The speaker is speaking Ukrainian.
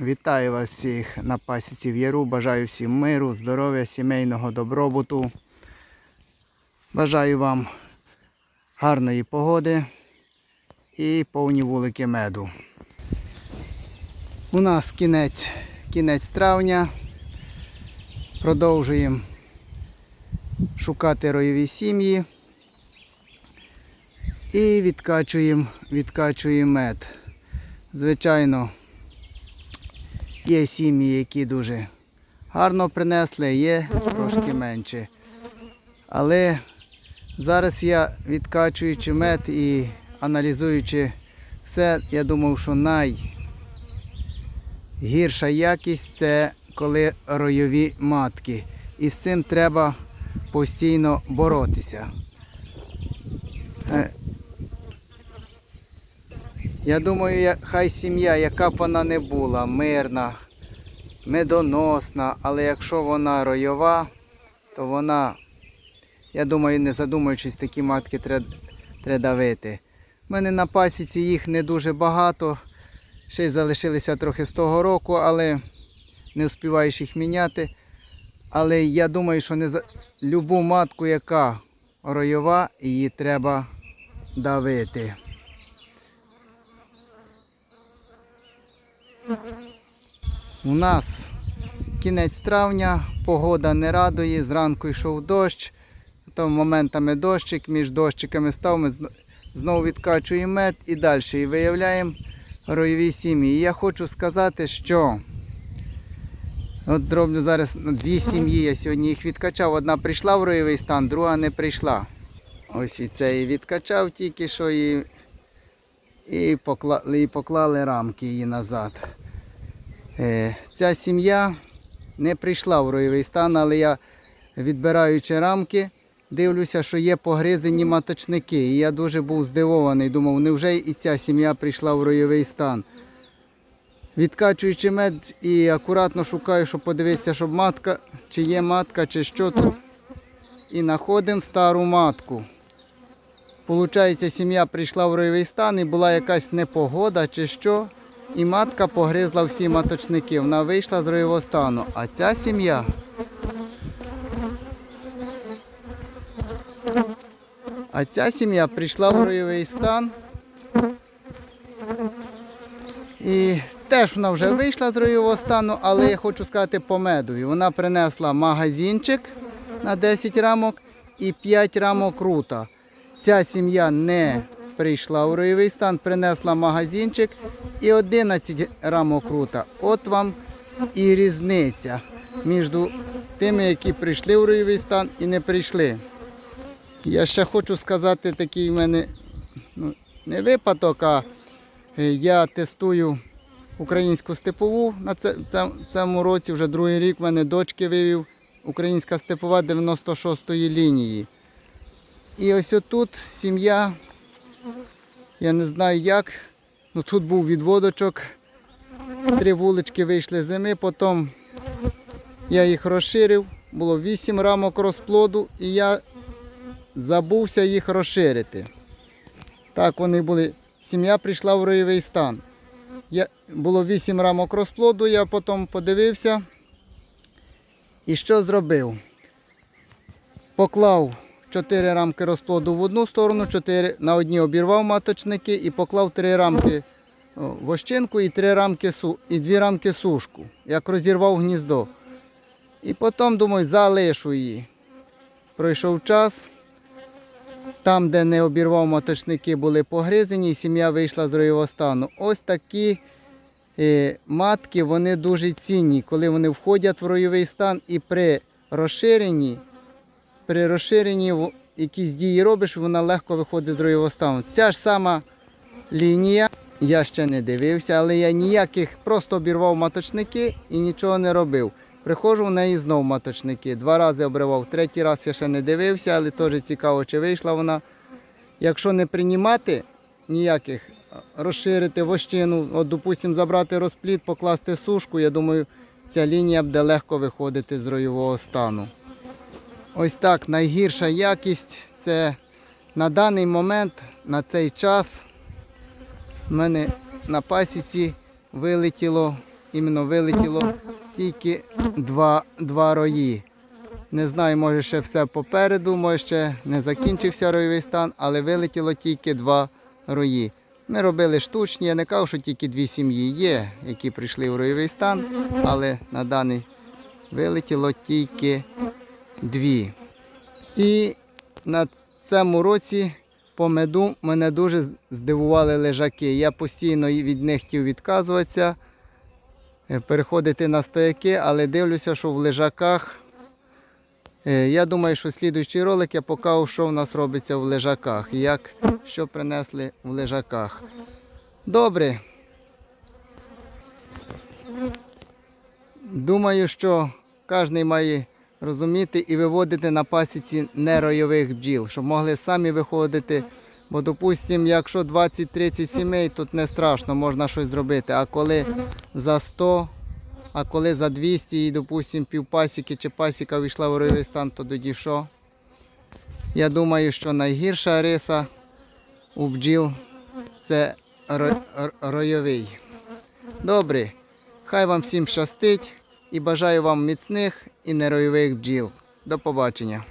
Вітаю вас всіх на пасіці в Яру. Бажаю всім миру, здоров'я, сімейного добробуту. Бажаю вам гарної погоди і повні вулики меду. У нас кінець, кінець травня. Продовжуємо шукати ройові сім'ї і відкачуємо, відкачуємо мед. Звичайно, Є сім'ї, які дуже гарно принесли, є трошки менше. Але зараз я відкачуючи мед і аналізуючи все, я думав, що найгірша якість це коли ройові матки. І з цим треба постійно боротися. Е, я думаю, хай сім'я, яка б вона не була, мирна, медоносна, але якщо вона ройова, то вона, я думаю, не задумуючись, такі матки треба треба давити. У мене на пасіці їх не дуже багато, ще й залишилися трохи з того року, але не встигаєш їх міняти. Але я думаю, що не за любу матку, яка ройова, її треба давити. У нас кінець травня, погода не радує, зранку йшов дощ, то моментами дощик, між дощиками став, ми знову відкачуємо мед і далі і виявляємо ройові сім'ї. І я хочу сказати, що от зроблю зараз ну, дві сім'ї, я сьогодні їх відкачав. Одна прийшла в ройовий стан, друга не прийшла. Ось це і відкачав тільки що і, і, поклали, і поклали рамки її назад. Е, Ця сім'я не прийшла в ройовий стан, але я, відбираючи рамки, дивлюся, що є погризені маточники. І я дуже був здивований. Думав, невже і ця сім'я прийшла в ройовий стан. Відкачуючи мед і акуратно шукаю, щоб подивитися, щоб матка, чи є матка, чи що тут. І знаходимо стару матку. Получається, сім'я прийшла в ройовий стан і була якась непогода чи що. І матка погризла всі маточники. Вона вийшла з ройового стану. А ця сім'я. А ця сім'я прийшла в ройовий стан. І теж вона вже вийшла з ройового стану, але я хочу сказати по медові. Вона принесла магазинчик на 10 рамок і 5 рамок рута. Ця сім'я не прийшла в ройовий стан, принесла магазинчик і 11 рамок рута. От вам і різниця між тими, які прийшли в ройовий стан і не прийшли. Я ще хочу сказати такий в мене ну, не випадок, а е, я тестую українську степову на цьому році, вже другий рік в мене дочки вивів українська степова 96-ї лінії. І ось отут сім'я, я не знаю як, ну тут був відводочок, три вулички вийшли зими, потім я їх розширив, було 8 рамок розплоду і я забувся їх розширити. Так вони були. Сім'я прийшла в ройовий стан. Я, було 8 рамок розплоду, я потім подивився. І що зробив? Поклав 4 рамки розплоду в одну сторону, 4 на одні обірвав маточники і поклав 3 рамки вощинку і 3 рамки і 2 рамки сушку, як розірвав гніздо. І потім, думаю, залишу її. Пройшов час. Там, де не обірвав маточники, були погризені, і сім'я вийшла з ройового стану. Ось такі е, матки, вони дуже цінні, коли вони входять в ройовий стан і при розширенні, при розширенні якісь дії робиш, вона легко виходить з ройового стану. Ця ж сама лінія, я ще не дивився, але я ніяких просто обірвав маточники і нічого не робив. Приходжу в неї знов маточники. Два рази обривав, третій раз я ще не дивився, але теж цікаво, чи вийшла вона. Якщо не приймати ніяких, розширити вощину, от, допустимо, забрати розплід, покласти сушку, я думаю, ця лінія буде легко виходити з ройового стану. Ось так, найгірша якість це на даний момент, на цей час, в мене на пасіці вилетіло іменно вилетіло тільки два, два рої. Не знаю, може ще все попереду, може ще не закінчився ройовий стан, але вилетіло тільки два рої. Ми робили штучні, я не кажу, що тільки дві сім'ї є, які прийшли в ройовий стан, але на даний вилетіло тільки дві. І на цьому році по меду мене дуже здивували лежаки. Я постійно від них хотів відказуватися, е, переходити на стояки, але дивлюся, що в лежаках. е, Я думаю, що слідуючий ролик я покажу, що в нас робиться в лежаках як, що принесли в лежаках. Добре. Думаю, що кожен має розуміти і виводити на пасіці неройових бджіл, щоб могли самі виходити. Бо, допустимо, якщо 20-30 сімей, тут не страшно, можна щось зробити. А коли за 100, а коли за 200 і, допустимо, півпасіки чи пасіка вийшла в ройовий стан, то тоді що? Я думаю, що найгірша риса у бджіл це ро- ро- ройовий. Добре, хай вам всім щастить і бажаю вам міцних і неройових бджіл. До побачення.